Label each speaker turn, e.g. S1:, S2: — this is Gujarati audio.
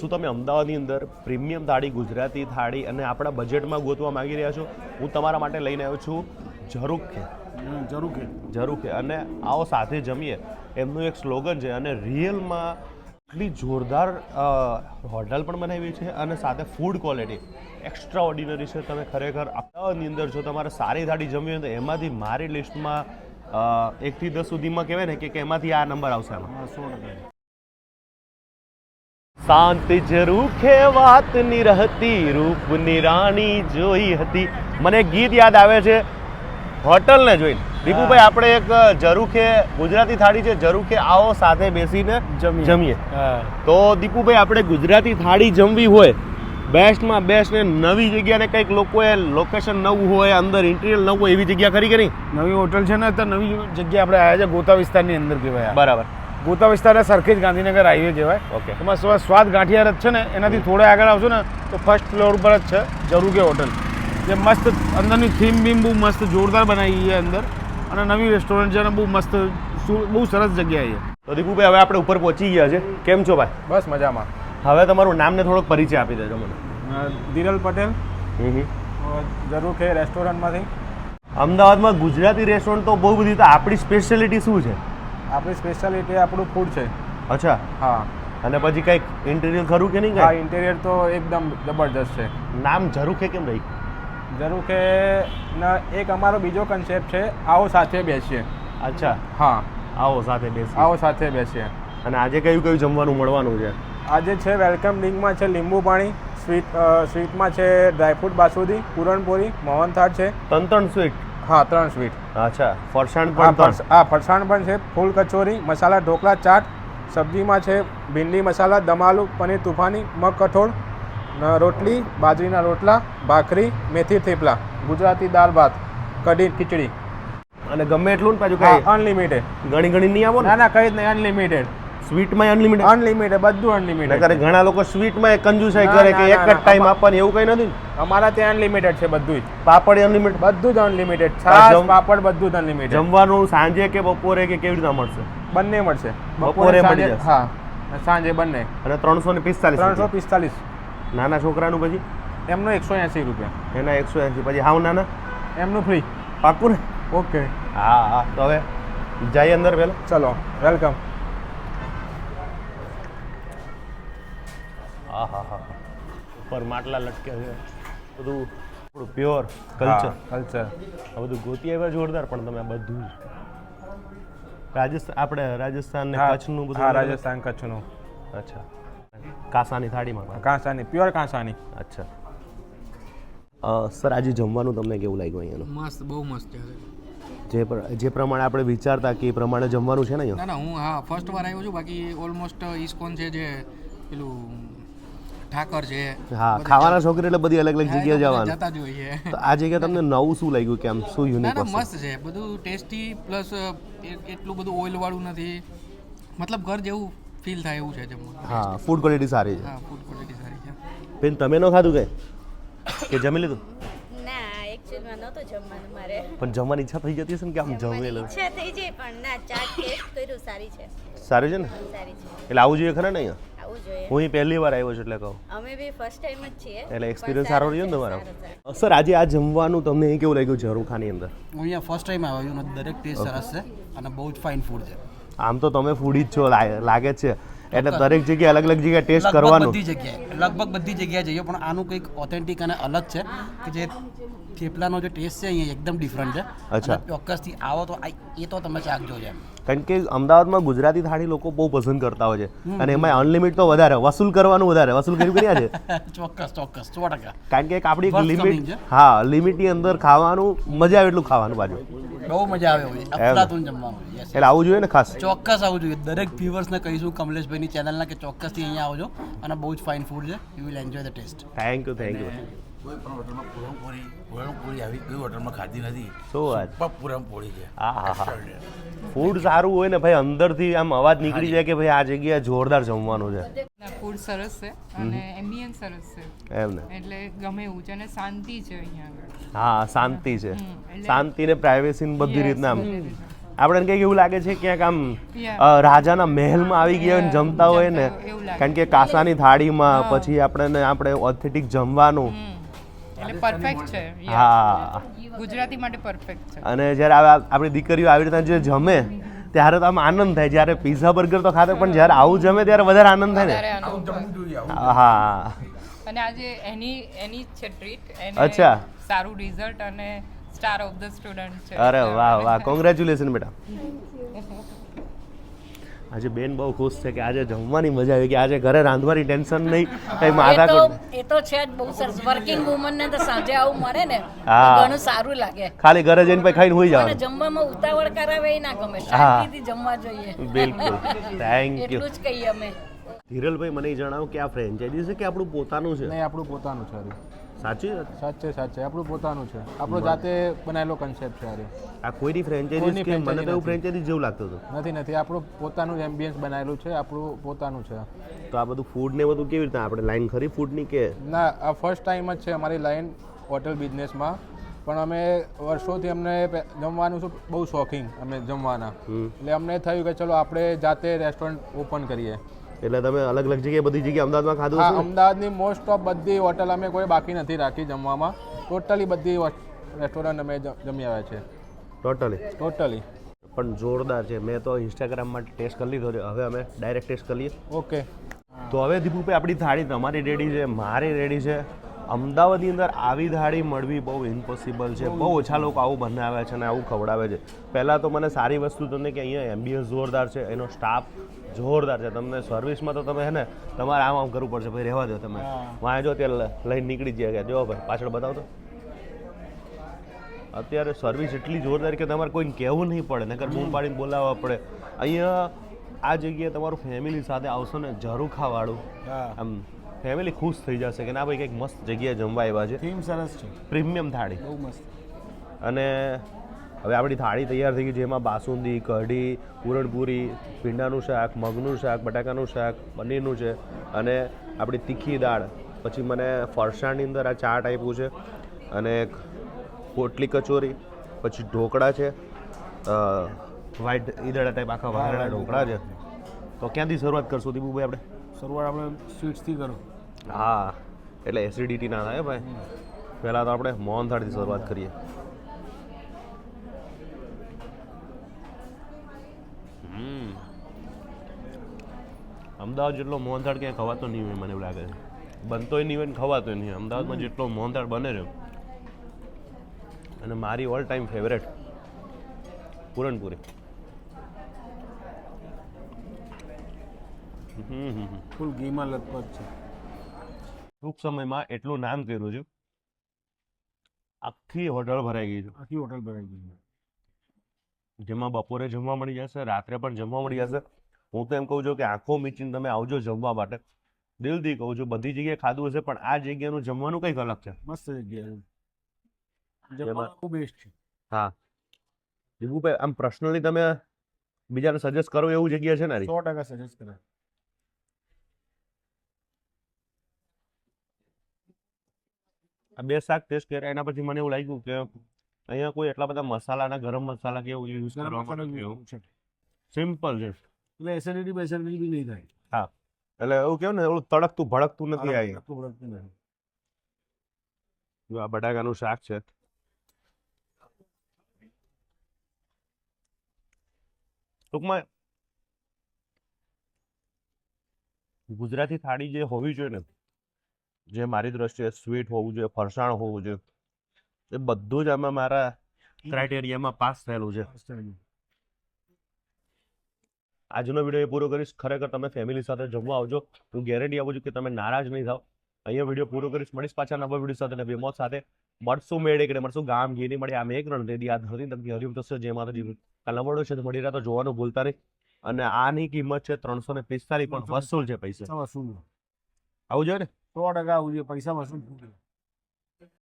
S1: શું તમે અમદાવાદની અંદર પ્રીમિયમ થાળી ગુજરાતી થાળી અને આપણા બજેટમાં ગોતવા માંગી રહ્યા છો? હું તમારા માટે લઈને આવ્યો છું. ઝરૂખે
S2: જરૂર
S1: ઝરૂખે અને આવો સાથે જમીએ. એમનું એક સ્લોગન છે અને રિયલમાં એટલી જોરદાર હોટલ પણ બનાવી છે અને સાથે ફૂડ ક્વોલિટી એક્સ્ટ્રા ઓર્ડિનરી છે. તમે ખરેખર અમદાવાદની અંદર જો તમારે સારી થાળી જમવી હોય તો એમાંથી મારી લિસ્ટમાં એકથી દસ સુધીમાં કહેવાય ને કે એમાંથી આ નંબર આવશે
S2: હા સો ટકા.
S1: શાંત જરૂખે વાત નિરહતી રૂપની રાણી જોઈ હતી. મને ગીત યાદ આવે છે હોટલને જોઈને. દીપુભાઈ આપણે એક જરૂખે ગુજરાતી થાળી છે જરૂખે આવો સાથે બેસીને
S2: જમીએ.
S1: તો દીપુભાઈ આપણે ગુજરાતી થાળી જમવી હોય બેસ્ટમાં બેસ્ટ ને નવી જગ્યાને કંઈક લોકોએ લોકેશન નવું હોય અંદર ઇન્ટિરિયર નવું હોય એવી જગ્યા ખરી કે નહીં?
S2: નવી હોટલ છે ને તો નવી જગ્યા આપણે આવ્યા છે ગોતા વિસ્તારની અંદર કહેવાય
S1: બરાબર.
S2: ગોતા વિસ્તારના સરખેજ ગાંધીનગર હાઈવે જેવાય
S1: ઓકે
S2: એમાં સ્વાદ ગાંઠિયા રથ છે ને એનાથી થોડા આગળ આવશો ને તો ફર્સ્ટ ફ્લોર પર જ છે જરૂકે હોટલ જે મસ્ત અંદરની થીમ બીમ બહુ મસ્ત જોરદાર બનાવી છે અંદર. અને નવી રેસ્ટોરન્ટ છે અને બહુ મસ્ત બહુ સરસ જગ્યાએ છે.
S1: તો દીપુભાઈ હવે આપણે ઉપર પહોંચી ગયા છે. કેમ છો ભાઈ?
S2: બસ મજામાં.
S1: હવે તમારું નામ ને થોડોક પરિચય આપી દેજો મને.
S2: દિરલ પટેલ. જરૂર કે રેસ્ટોરન્ટમાંથી
S1: અમદાવાદમાં ગુજરાતી રેસ્ટોરન્ટ તો બહુ બધી તો આપણી સ્પેશિયાલિટી શું છે?
S2: આપણી સ્પેશિયાલિટી આપણું ફૂડ છે.
S1: અચ્છા.
S2: હા.
S1: અને પછી કંઈક ઇન્ટિરિયર ખરું કે નહીં
S2: હા ઇન્ટિરિયર તો એકદમ જબરજસ્ત છે.
S1: નામ જરૂર કેમ રહી?
S2: જરૂર ના એક અમારો બીજો કન્સેપ્ટ છે આવો સાથે બેસીએ.
S1: અચ્છા.
S2: હા.
S1: આવો સાથે બેસીએ.
S2: આવો સાથે બેસીએ.
S1: અને આજે કયું કયું જમવાનું મળવાનું છે?
S2: આજે છે વેલકમ ડ્રિંકમાં છે લીંબુ પાણી સ્વીટ સ્વીટમાં છે ડ્રાયફ્રૂટ બાસુદી પૂરણપોળી મોહનથાળ છે.
S1: ત્રણ ત્રણ સ્વીટ
S2: હા ત્રણ સ્વીટ
S1: અચ્છા ફરસાણ પણ
S2: હા ફરસાણ પણ છે ફૂલ કચોરી મસાલા ઢોકળા ચાટ સબ્જીમાં છે ભીંડી મસાલા દમાલુ પનીર તુફાની મગ કઠોળ રોટલી બાજરીના રોટલા ભાખરી મેથી થેપલા ગુજરાતી દાળ ભાત કઢી ખીચડી.
S1: અને ગમે એટલું ને પાછું કઈ?
S2: અનલિમિટેડ
S1: ઘણી ઘણી નહીં આવો
S2: ના?
S1: ના
S2: કઈ જ નહીં અનલિમિટેડ
S1: સ્વીટમાં અનલિમિટેડ
S2: અનલિમિટેડ બધું અનલિમિટેડ
S1: નકર ઘણા લોકો સ્વીટમાં કંજુસાઈ કરે કે એક જ ટાઈમ આપવાની એવું કઈ નથી
S2: અમારા ત્યાં અનલિમિટેડ છે બધું જ
S1: પાપડ અનલિમિટેડ
S2: બધું જ અનલિમિટેડ છાશ પાપડ બધું જ અનલિમિટેડ
S1: જમવાનું સાંજે કે બપોરે કે કેવી રીતના મળશે?
S2: બંને મળશે.
S1: બપોરે મળી જશે.
S2: હા સાંજે બંને.
S1: અને ત્રણસો ને પિસ્તાલીસ
S2: ત્રણસો પિસ્તાલીસ
S1: નાના છોકરાનું પછી?
S2: એમનો એકસો એંસી રૂપિયા.
S1: એના એકસો એંસી. પછી હાવ નાના?
S2: એમનું ફ્રી
S1: પાકું ને?
S2: ઓકે
S1: હા હા. તો હવે જઈએ અંદર પહેલા.
S2: ચલો વેલકમ
S1: હા હા હા ઉપર માટલા લટકે છે. બધું થોડું પ્યોર કલ્ચર
S2: કલ્ચર
S1: આ બધું ગોતી આવ્યા જોરદાર પણ તમે બધું રાજસ્થાન આપણે રાજસ્થાન ને કચ્છનું બધું
S2: હા? રાજસ્થાન કચ્છનું.
S1: અચ્છા. કાંસાની થાળીમાં
S2: કાંસાની પ્યોર કાંસાની.
S1: અચ્છા. સર આજે જમવાનું તમને કેવું લાગ્યું અહીંયાનું?
S3: મસ્ત બહુ મસ્ત છે.
S1: જે જે પ્રમાણે આપણે વિચારતા કે એ પ્રમાણે જમવાનું છે ને
S3: ના ના હું હા ફર્સ્ટ વાર આવ્યો છું બાકી ઓલમોસ્ટ ઇસ્કોન છે જે પેલું ઠાકર છે.
S1: હા ખાવાના શોખીન એટલે બધી અલગ અલગ જગ્યાએ જવાનું.
S3: જતા જોઈએ
S1: તો આ જગ્યા તમને નવું શું લાગ્યું કેમ શું યુનિક
S3: મસ્ત છે. બધું ટેસ્ટી પ્લસ એટલું બધું ઓઇલ વાળું નથી. મતલબ ઘર જેવું ફીલ થાય એવું છે જમવાનું
S1: હા ફૂડ ક્વોલિટી સારી છે.
S3: હા ફૂડ ક્વોલિટી સારી છે.
S1: બેન તમે ન ખાધું કે? કે જમી લીધું?
S4: એકચ્યુઅલમાં નહોતું જમવાનું મારે.
S1: પણ જમવાની ઈચ્છા થઈ જતી હશે ને કે આમ જમેલું?
S4: ઈચ્છા થઈ જાય પણ ના ચા ટેસ્ટ કર્યું સારી છે.
S1: સારું છે ને?
S4: સારી છે.
S1: એટલે આવું જોઈએ ખરા ને અહીંયા?
S4: આવું જોઈએ.
S1: હું અહીં પહેલી વાર આવ્યો છું એટલે કહું.
S4: અમે બી ફર્સ્ટ ટાઈમ જ છીએ
S1: એટલે એક્સપિરિયન્સ સારો રહ્યો ને તમારો?
S4: સર
S1: આજે આ જમવાનું તમને અહીં કેવું લાગ્યું ઝરૂખાની અંદર?
S3: હું અહીંયા ફર્સ્ટ ટાઈમ આવ્યો છું દરેક ટેસ્ટ સરસ છે અને બહુ જ ફાઇન ફૂડ છે.
S1: આમ તો તમે ફૂડી જ છો લા- લાગે છે. એટલે દરેક જગ્યાએ અલગ અલગ જગ્યાએ ટેસ્ટ કરવાનું.
S3: બધી જગ્યાએ લગભગ બધી જગ્યાએ જઈએ પણ આનું કંઈક ઓથેન્ટિક અને અલગ છે કે જે થેપલાનો જે ટેસ્ટ છે અહીંયા એકદમ ડિફરન્ટ છે.
S1: અચ્છા.
S3: ચોક્કસથી આવો તો એ તો તમે ચાખજો છે
S1: કારણ કે અમદાવાદમાં ગુજરાતી થાળી લોકો બહુ પસંદ કરતા હોય છે. અને એમાં અનલિમિટ તો વધારે વસૂલ કરવાનું વધારે. વસૂલ કર્યું કર્યા છે
S3: ચોક્કસ ચોક્કસ સો ટકા.
S1: કારણ કે એક આપણી એક લિમિટ હા લિમિટની અંદર ખાવાનું મજા આવે એટલું ખાવાનું બાજુ.
S3: બહુ મજા આવે હોય અફલાતુન જમવાનું
S1: એટલે આવું જોઈએ ને ખાસ?
S3: ચોક્કસ આવવું જોઈએ. દરેક વ્યુઅર્સને કહીશું કમલેશભાઈની ચેનલના કે ચોક્કસથી અહીંયા આવજો અને બહુ જ ફાઇન ફૂડ છે. You will enjoy the taste
S1: thank you thank you
S5: કોઈ પણ હોટલમાં પૂરણપોળી પૂરણપોળી આવી કોઈ હોટલમાં ખાધી નથી.
S1: શું વાત?
S5: પૂરણપોળી છે.
S1: હા હા. હા ફૂડ સારું હોય ને ભાઈ અંદરથી આમ અવાજ નીકળી જાય કે ભાઈ આ જગ્યાએ જોરદાર જમવાનું છે.
S6: ફૂડ સરસ છે અને એમ્બિયન્સ સરસ છે.
S1: એમ ને.
S6: એટલે ગમે એવું છે અને શાંતિ છે અહીંયા આગળ.
S1: હા શાંતિ છે. શાંતિ ને પ્રાઇવેસી બધી રીતના. આપણે કંઈક એવું લાગે છે ક્યાંક આમ રાજાના મહેલમાં આવી ગયા અને ને જમતા હોય ને. કારણ કે કાસાની થાળીમાં પછી આપણે આપણે ઓથેન્ટિક જમવાનું.
S6: એટલે પરફેક્ટ છે.
S1: હા.
S6: ગુજરાતી માટે પરફેક્ટ છે.
S1: અને જ્યારે આ- આપણી દીકરીઓ આવી રીતના જે જમે ત્યારે તો આમ આનંદ થાય. જ્યારે પીઝા બર્ગર તો ખાતે પણ જ્યારે આવું જમે ત્યારે વધારે આનંદ થાય ને. હા.
S6: અને આજે એની એની છે ટ્રીટ
S1: અચ્છા.
S6: સારું રિઝલ્ટ અને સ્ટાર ઓફ ધ સ્ટુડન્ટ છે.
S1: અરે વાહ વાહ. કોંગ્રેચ્યુલેશન બેટા. આજે બેન બહુ ખુશ છે કે આજે જમવાની મજા આવી કે આજે ઘરે રાંધવાની ટેન્શન નહીં. કઈ માથા
S7: એ તો છે જ બહુ સરસ. વર્કિંગ વુમન ને તો સાંજે આવું મળે ને
S1: હા.
S7: ઘણું સારું લાગે.
S1: ખાલી ઘરે જઈને પછી ખાઈને હોઈ
S7: અને જમવામાં ઉતાવળ કરાવે એ ના ગમે. શાંતિથી જમવા જોઈએ.
S1: બિલકુલ. થેન્ક યુ
S7: એટલું જ કહીએ અમે.
S1: ધીરલભાઈ મને એ જણાવો કે આ ફ્રેન્ચાઇઝી છે કે આપણું પોતાનું છે?
S2: નહીં આપણું પોતાનું છે હારી
S1: સાચી
S2: સાચે સાચે. આપણું પોતાનું છે. આપણો જાતે બનાવેલો કન્સેપ્ટ છે હારી
S1: આ કોઈની ફ્રેન્ચાઇઝી કે મને તો. ફ્રેન્ચાઇઝી જેવું લાગતું હતું?
S2: નથી નથી. આપણું પોતાનું એમ્બિયન્સ બનાવેલું છે આપણું પોતાનું છે.
S1: તો આ બધું ફૂડ ને બધું કેવી રીતે આપણે લાઈન ખરી ફૂડની કે?
S2: ના આ ફર્સ્ટ ટાઈમ જ છે અમારી લાઈન હોટેલ બિઝનેસમાં પણ અમે વર્ષોથી અમને જમવાનું શું બહુ શોખીન અમે જમવાના. એટલે અમને થયું કે ચલો આપણે જાતે રેસ્ટોરન્ટ ઓપન કરીએ.
S1: એટલે તમે અલગ અલગ જગ્યાએ બધી જગ્યાએ અમદાવાદમાં ખાધું
S2: હા અમદાવાદની મોસ્ટ ઓફ બધી હોટલ અમે કોઈ બાકી નથી રાખી જમવામાં. ટોટલી બધી રેસ્ટોરન્ટ અમે જમી આવ્યા છે
S1: ટોટલી
S2: ટોટલી
S1: પણ જોરદાર છે. મેં તો ઇન્સ્ટાગ્રામમાં ટેસ્ટ કરી લીધો છે. હવે અમે ડાયરેક્ટ ટેસ્ટ કરી
S2: ઓકે
S1: તો હવે દીપુભાઈ આપણી થાળી તમારી રેડી છે મારી રેડી છે. અમદાવાદની અંદર આવી થાળી મળવી બહુ ઇમ્પોસિબલ છે. બહુ ઓછા લોકો આવું બનાવે છે અને આવું ખવડાવે છે. પહેલાં તો મને સારી વસ્તુ તમને કે અહીંયા એમ્બિયન્સ જોરદાર છે એનો સ્ટાફ જોરદાર છે. તમને સર્વિસમાં તો તમે હે ને તમારે આમ આમ કરવું પડશે. ભાઈ રહેવા દો તમે. વાંચો જો ત્યાં લઈને નીકળી જાય કે જો ભાઈ પાછળ બતાવો તો. અત્યારે સર્વિસ એટલી જોરદાર કે તમારે કોઈને કહેવું નહીં પડે નકર બૂમ પાડીને બોલાવવા પડે. અહીંયા આ જગ્યાએ તમારું ફેમિલી સાથે આવશો ને ઝરૂખાવાળું આમ ફેમિલી ખુશ થઈ જશે કે ના ભાઈ કંઈક મસ્ત જગ્યાએ જમવા આવ્યા છે.
S2: થીમ સરસ છે.
S1: પ્રીમિયમ થાળી.
S2: બહુ મસ્ત.
S1: અને હવે આપણી થાળી તૈયાર થઈ ગઈ છે. એમાં બાસુંદી કઢી પૂરણપૂરી ભીંડાનું શાક મગનું શાક બટાકાનું શાક પનીરનું છે. અને આપણી તીખી દાળ. પછી મને ફરસાણની અંદર આ ચાટ આપ્યું છે. અને પોટલી કચોરી પછી ઢોકળા છે. વ્હાઈટ ઈદડા ટાઈપ આખા વાળા ઢોકળા છે. તો ક્યાંથી શરૂઆત કરશું દીપુભાઈ આપણે?
S2: શરૂઆત આપણે સ્વીટ્સથી કરો.
S1: હા, એટલે એસિડિટી ના થાય ભાઈ. પહેલાં તો આપણે મોહનથાળથી શરૂઆત કરીએ. અમદાવાદ જેટલો મોહનથાળ ક્યાંય ખવાતો નહીં હોય મને એવું લાગે છે. બનતોય નહીં હોય ને ખવાતો નહીં. અમદાવાદમાં જેટલો મોહનથાળ બને છે અને મારી ઓલ ટાઈમ ફેવરેટ પૂરણપૂરી
S2: ફૂલ ઘીમાં લથપથ છે.
S1: ટૂંક સમયમાં એટલું નામ કર્યું છે. આખી હોટલ ભરાઈ ગઈ છે.
S2: આખી હોટલ ભરાઈ ગઈ
S1: જેમાં બપોરે જમવા મળી જશે રાત્રે પણ જમવા મળી જશે. હું તો એમ કહું છું કે આંખો મીચીને તમે આવજો જમવા માટે. દિલથી કહું છું બધી જગ્યાએ ખાધું હશે પણ આ જગ્યાનું જમવાનું કંઈક અલગ છે.
S2: મસ્ત જગ્યા
S1: જેમાં-
S2: બેસ્ટ છે.
S1: હા. દીપુભાઈ આમ પર્સનલી તમે બીજાને સજેસ્ટ કરો એવું જગ્યા છે ને
S2: સો ટકા સજેસ્ટ કરે
S1: આ બે શાક ટેસ્ટ કર્યા એના પછી મને એવું લાગ્યું કે અહીંયા કોઈ એટલા બધા મસાલાના ગરમ મસાલા કે એવું યુઝ કરવામાં નથી
S2: છે.
S1: સિમ્પલ છે.
S2: એટલે એસિડિટી બેસિડિટી બી નહીં થાય. હા.
S1: એટલે એવું કેવું ને એવું તડકતું ભડકતું નથી આવી
S2: ભડકતું નહીં.
S1: જો આ બટાકાનું શાક છે. ટૂંકમાં ગુજરાતી થાળી જે હોવી જોઈએ ને જે મારી દ્રષ્ટિએ સ્વીટ હોવું જોઈએ ફરસાણ હોવું જોઈએ એ બધું જ આમાં મારા ક્રાઇટેરિયામાં પાસ થયેલું છે. આજનો વીડિયો એ પૂરો કરીશ. ખરેખર તમે ફેમિલી સાથે જમવા આવજો. હું ગેરંટી આપું છું કે તમે નારાજ નહીં થાવ. અહીંયા વીડિયો પૂરો કરીશ. મળીશ પાછા નવા વીડિયો સાથે નવી મોત સાથે. મળશું મેળે કે મળશું ગામ ઘી નહીં મળે આમ એક રણ તેદી આ ધરતી તમને હરિમ થશે જે મારો જીવન નવડો છે મળી રહ્યા તો જોવાનું ભૂલતા નહીં. અને આની કિંમત છે ત્રણસો ને પિસ્તાલીસ પણ વસૂલ છે પૈસા.
S2: પૈસા
S1: આવું જોઈએ ને?
S2: સો ટકા જોઈએ પૈસા વસૂલ